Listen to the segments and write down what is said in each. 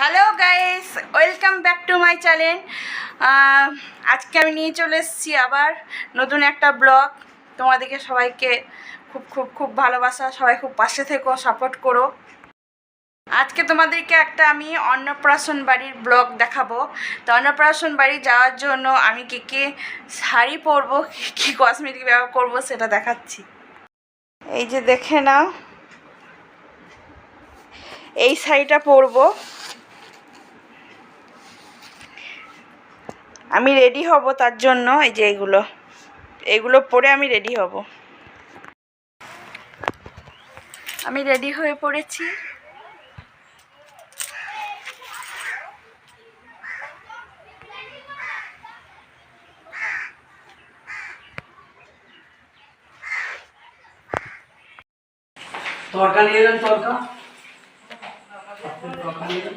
Hello guys welcome back to my channel আজকে আমি নিয়ে চলে এসেছি আবার নতুন একটা ব্লগ। তোমাদেরকে সবাইকে খুব খুব খুব ভালোবাসা। সবাই খুব পাশে থেকো সাপোর্ট করো। আজকে তোমাদেরকে একটা আমি অন্নপ্রাশন বাড়ির ব্লগ দেখাবো। তো অন্নপ্রাশন বাড়ি যাওয়ার জন্য আমি কী কী শাড়ি পরবো, কী কসমেটিক ব্যবহার করব সেটা দেখাচ্ছি। এই যে দেখে নাও। এই শাড়িটা পরবো। আমি রেডি হব তার জন্য এই যে এগুলো। এগুলো পরে আমি রেডি হব। আমি রেডি হয়ে পড়েছি। তরকা নিয়ে এলেন তরকা? তরকা নিয়ে এলেন।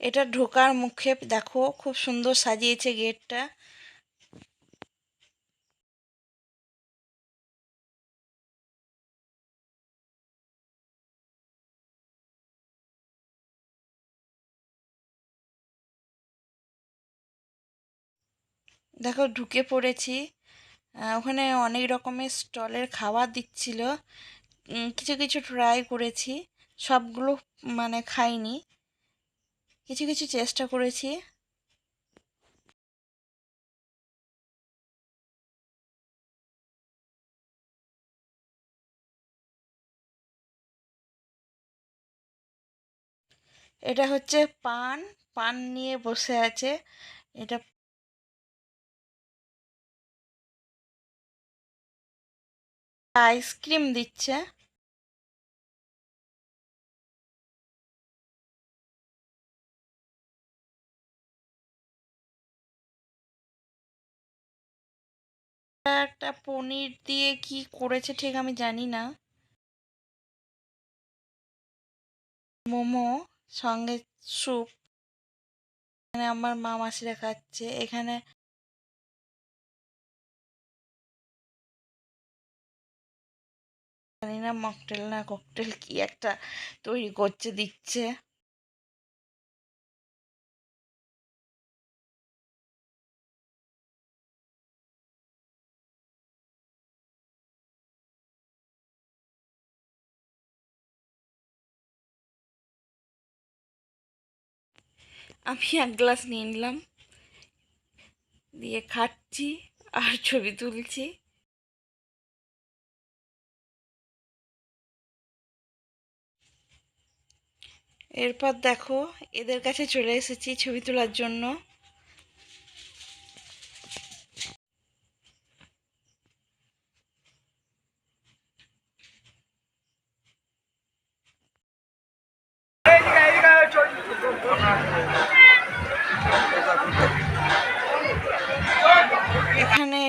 এটা ঢোকার মুখে দেখো, খুব সুন্দর সাজিয়েছে গেটটা। দেখো, ঢুকে পড়েছি। ওখানে অনেক রকমের স্টলের খাবার দিচ্ছিল। কিছু কিছু ট্রাই করেছি। সবগুলো মানে খাইনি। কিছু কিছু চেষ্টা করেছি। এটা হচ্ছে পান। পান নিয়ে বসে আছে। এটা আইসক্রিম দিচ্ছে। একটা পনির দিয়ে কি করেছে ঠিক আমি জানি না। মোমো, সঙ্গে স্যুপ। এখানে আমার মা মাসিরা খাচ্ছে। এখানে জানি না মকটেল না ককটেল কি একটা তৈরি করছে, দিচ্ছে। আমি এক গ্লাস নিয়ে নিলাম। দিয়ে খাচ্ছি আর ছবি তুলছি। এরপর দেখো, এদের কাছে চলে এসেছি ছবি তোলার জন্য।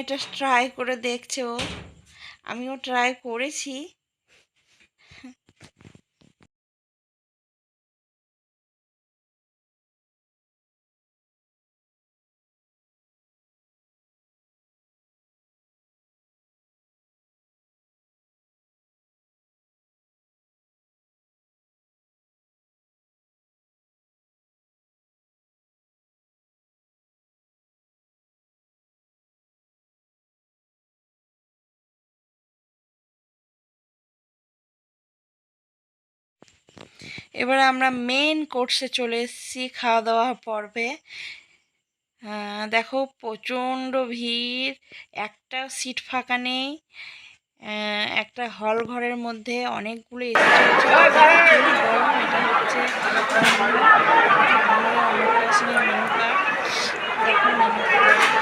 এটা ট্রাই করে দেখছে ও। আমিও ট্রাই করেছি। এবার আমরা মেন কোর্সে চলে এসেছি খাওয়া দাওয়া পর্বে দেখো প্রচণ্ড ভিড়, একটা সিট ফাঁকা নেই একটা হল ঘরের মধ্যে অনেকগুলো এটা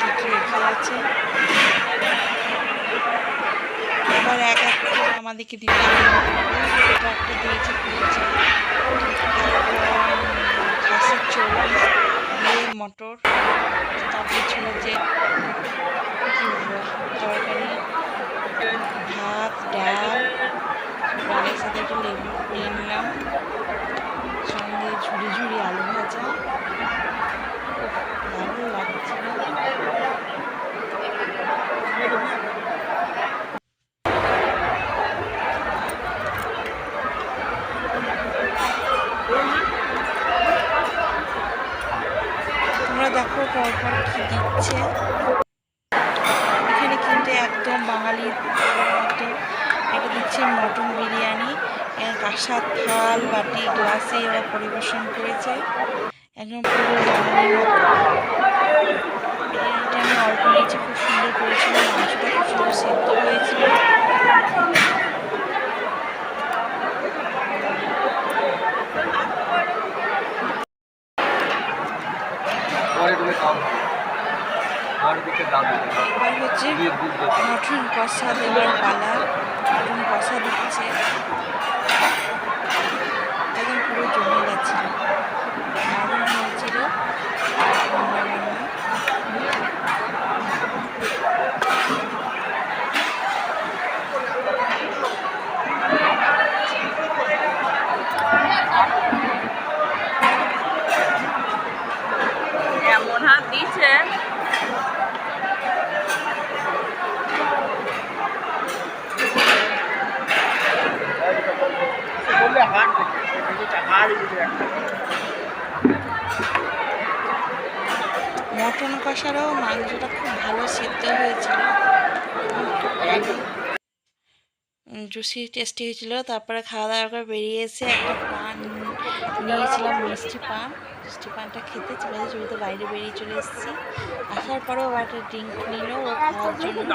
হচ্ছে লেখা আছে। এবার এক এক করে আমাদেরকে দিতে একটা দিয়েছে চল্লিশ মটর। তারপর ছিল যে তরকারি, ভাত, ডাল। ডালের সাথে একটু লেবু নিয়ে নিলাম। সঙ্গে ঝুড়ি ঝুড়ি আলু ভাজা। দারুণ লাগছিল তোমরা দেখো পরপর কি দিচ্ছে এখানে কিন্তু একদম বাঙালির মতো এটা দিচ্ছে মটন বিরিয়ানি কাঁসার থাল বাটি গ্লাসে ওরা পরিবেশন করেছে। একদম পুরো মতো। আমি অল্প নিয়েছি খুব সুন্দর করেছিল মাংসটা খুব সুন্দর সেদ্ধ হয়েছিল। এবার হচ্ছে মটন কষা দেওয়ার পালা। মটন কষা দিচ্ছে একদম পুরো জমে মটন কষারও মাংসটা খুব ভালো সিদ্ধ হয়েছিল। জুসি টেস্টি হয়েছিল তারপরে খাওয়া দাওয়া করে বেরিয়ে এসে একটা পান নিয়েছিলাম মিষ্টি পান। মিষ্টি পানটা খেতে চলে চলতে বাইরে বেরিয়ে চলে এসেছি। আসার পরেও আবার একটা ড্রিঙ্ক নিল ও খাওয়ার জন্য।